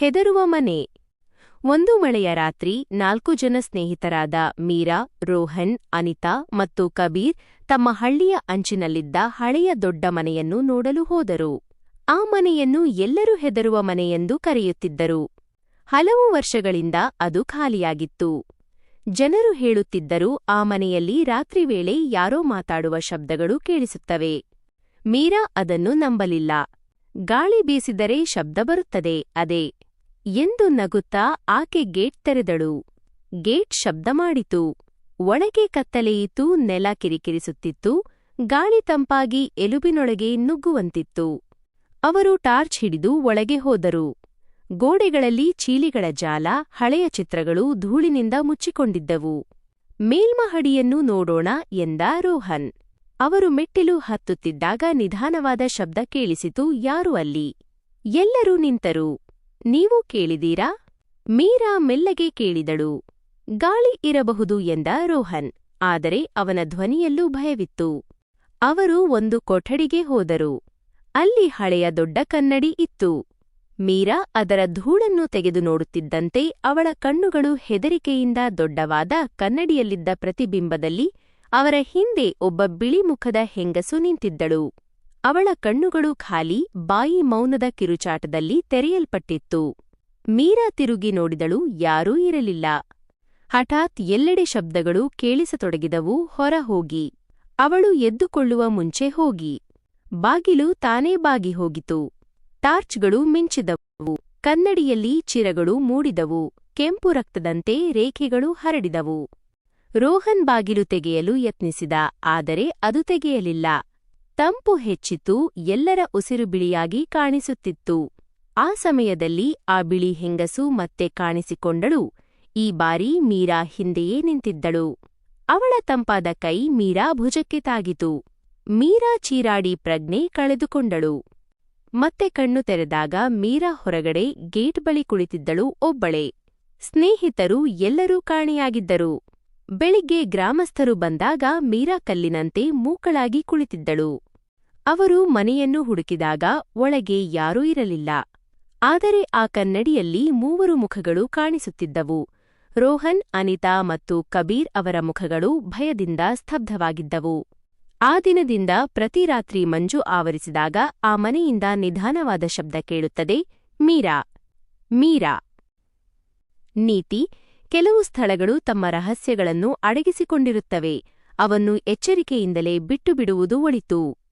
ಹೆದರುವ ಮನೆ. ಒಂದು ಮಳೆಯ ರಾತ್ರಿ ನಾಲ್ಕು ಜನ ಸ್ನೇಹಿತರಾದ ಮೀರಾ, ರೋಹನ್, ಅನಿತಾ ಮತ್ತು ಕಬೀರ್ ತಮ್ಮ ಹಳ್ಳಿಯ ಅಂಚಿನಲ್ಲಿದ್ದ ಹಳೆಯ ದೊಡ್ಡ ಮನೆಯನ್ನು ನೋಡಲು ಹೋದರು. ಆ ಮನೆಯನ್ನು ಎಲ್ಲರೂ ಹೆದರುವ ಮನೆಯೆಂದು ಕರೆಯುತ್ತಿದ್ದರು. ಹಲವು ವರ್ಷಗಳಿಂದ ಅದು ಖಾಲಿಯಾಗಿತ್ತು. ಜನರು ಹೇಳುತ್ತಿದ್ದರು, ಆ ಮನೆಯಲ್ಲಿ ರಾತ್ರಿ ವೇಳೆ ಯಾರೋ ಮಾತಾಡುವ ಶಬ್ದಗಳು ಕೇಳಿಸುತ್ತವೆ. ಮೀರಾ ಅದನ್ನು ನಂಬಲಿಲ್ಲ. ಗಾಳಿ ಬೀಸಿದರೆ ಶಬ್ದ ಬರುತ್ತದೆ, ಅದೇ. ಎಂದು ನಗುತ್ತಾ ಆಕೆ ಗೇಟ್ ತೆರೆದಳು. ಗೇಟ್ ಶಬ್ದ ಮಾಡಿತು. ಒಳಗೆ ಕತ್ತಲೆಯಿತು, ನೆಲ ಕಿರಿಕಿರಿಸುತ್ತಿತ್ತು, ಗಾಳಿ ತಂಪಾಗಿ ಎಲುಬಿನೊಳಗೆ ನುಗ್ಗುವಂತಿತ್ತು. ಅವರು ಟಾರ್ಚ್ ಹಿಡಿದು ಒಳಗೆ ಹೋದರು. ಗೋಡೆಗಳಲ್ಲಿ ಚೀಲಿಗಳ ಜಾಲ, ಹಳೆಯ ಚಿತ್ರಗಳು ಧೂಳಿನಿಂದ ಮುಚ್ಚಿಕೊಂಡಿದ್ದವು. ಮೇಲ್ಮಹಡಿಯನ್ನು ನೋಡೋಣ ಎಂದ ರೋಹನ್. ಅವರು ಮೆಟ್ಟಿಲು ಹತ್ತುತ್ತಿದ್ದಾಗ ನಿಧಾನವಾದ ಶಬ್ದ ಕೇಳಿಸಿತು, ಯಾರು ಅಲ್ಲಿ? ಎಲ್ಲರೂ ನಿಂತರು. ನೀವು ಕೇಳಿದೀರಾ? ಮೀರಾ ಮೆಲ್ಲಗೆ ಕೇಳಿದಳು. ಗಾಳಿ ಇರಬಹುದು ಎಂದ ರೋಹನ್, ಆದರೆ ಅವನ ಧ್ವನಿಯಲ್ಲೂ ಭಯವಿತ್ತು. ಅವರು ಒಂದು ಕೊಠಡಿಗೆ ಹೋದರು. ಅಲ್ಲಿ ಹಳೆಯ ದೊಡ್ಡ ಕನ್ನಡಿ ಇತ್ತು. ಮೀರಾ ಅದರ ಧೂಳನ್ನು ತೆಗೆದು ನೋಡುತ್ತಿದ್ದಂತೆ ಅವಳ ಕಣ್ಣುಗಳು ಹೆದರಿಕೆಯಿಂದ ದೊಡ್ಡವಾದ ಕನ್ನಡಿಯಲ್ಲಿದ್ದ ಪ್ರತಿಬಿಂಬದಲ್ಲಿ ಅವರ ಹಿಂದೆ ಒಬ್ಬ ಬಿಳಿಮುಖದ ಹೆಂಗಸು ನಿಂತಿದ್ದಳು. ಅವಳ ಕಣ್ಣುಗಳು ಖಾಲಿ ಬಾಯಿ ಮೌನದ ಕಿರುಚಾಟದಲ್ಲಿ ತೆರೆಯಲ್ಪಟ್ಟಿತ್ತು. ಮೀರಾ ತಿರುಗಿ ನೋಡಿದಳು, ಯಾರೂ ಇರಲಿಲ್ಲ. ಹಠಾತ್ ಎಲ್ಲೆಡೆ ಶಬ್ದಗಳು ಕೇಳಿಸತೊಡಗಿದವು ಹೊರ ಹೋಗಿ ಅವಳು ಎದ್ದುಕೊಳ್ಳುವ ಮುಂಚೆ ಹೋಗಿ. ಬಾಗಿಲು ತಾನೇ ಬಾಗಿ ಹೋಗಿತು. ಟಾರ್ಚ್ಗಳು ಮಿಂಚಿದವು. ಕನ್ನಡಿಯಲ್ಲಿ ಚಿರಗಳು ಮೂಡಿದವು. ಕೆಂಪು ರಕ್ತದಂತೆ ರೇಖೆಗಳು ಹರಡಿದವು. ರೋಹನ್ ಬಾಗಿಲು ತೆಗೆಯಲು ಯತ್ನಿಸಿದ, ಆದರೆ ಅದು ತೆಗೆಯಲಿಲ್ಲ. ತಂಪು ಹೆಚ್ಚಿತು, ಎಲ್ಲರ ಉಸಿರು ಬಿಳಿಯಾಗಿ ಕಾಣಿಸುತ್ತಿತ್ತು. ಆ ಸಮಯದಲ್ಲಿ ಆ ಬಿಳಿ ಹೆಂಗಸು ಮತ್ತೆ ಕಾಣಿಸಿಕೊಂಡಳು. ಈ ಬಾರಿ ಮೀರಾ ಹಿಂದೆಯೇ ನಿಂತಿದ್ದಳು. ಅವಳ ತಂಪಾದ ಕೈ ಮೀರಾ ಭುಜಕ್ಕೆ ತಾಗಿತು. ಮೀರಾ ಚೀರಾಡಿ ಪ್ರಜ್ಞೆ ಕಳೆದುಕೊಂಡಳು. ಮತ್ತೆ ಕಣ್ಣು ತೆರೆದಾಗ ಮೀರಾ ಹೊರಗಡೆ ಗೇಟ್ ಬಳಿ ಕುಳಿತಿದ್ದಳು ಒಬ್ಬಳೇ. ಸ್ನೇಹಿತರು ಎಲ್ಲರೂ ಕಾಣೆಯಾಗಿದ್ದರು. ಬೆಳಿಗ್ಗೆ ಗ್ರಾಮಸ್ಥರು ಬಂದಾಗ ಮೀರಾ ಕಲ್ಲಿನಂತೆ ಮೂಕಳಾಗಿ ಕುಳಿತಿದ್ದಳು. ಅವರು ಮನೆಯನ್ನು ಹುಡುಕಿದಾಗ ಒಳಗೆ ಯಾರೂ ಇರಲಿಲ್ಲ. ಆದರೆ ಆ ಕನ್ನಡಿಯಲ್ಲಿ ಮೂವರು ಮುಖಗಳು ಕಾಣಿಸುತ್ತಿದ್ದವು. ರೋಹನ್, ಅನಿತಾ ಮತ್ತು ಕಬೀರ್ ಅವರ ಮುಖಗಳು ಭಯದಿಂದ ಸ್ತಬ್ಧವಾಗಿದ್ದವು. ಆ ದಿನದಿಂದ ಪ್ರತಿ ರಾತ್ರಿ ಮಂಜು ಆವರಿಸಿದಾಗ ಆ ಮನೆಯಿಂದ ನಿಧಾನವಾದ ಶಬ್ದ ಕೇಳುತ್ತದೆ, ಮೀರಾ ಮೀರಾ. ನೀತಿ, ಕೆಲವು ಸ್ಥಳಗಳು ತಮ್ಮ ರಹಸ್ಯಗಳನ್ನು ಅಡಗಿಸಿಕೊಂಡಿರುತ್ತವೆ. ಅವನ್ನು ಎಚ್ಚರಿಕೆಯಿಂದಲೇ ಬಿಟ್ಟುಬಿಡುವುದು ಒಳಿತು.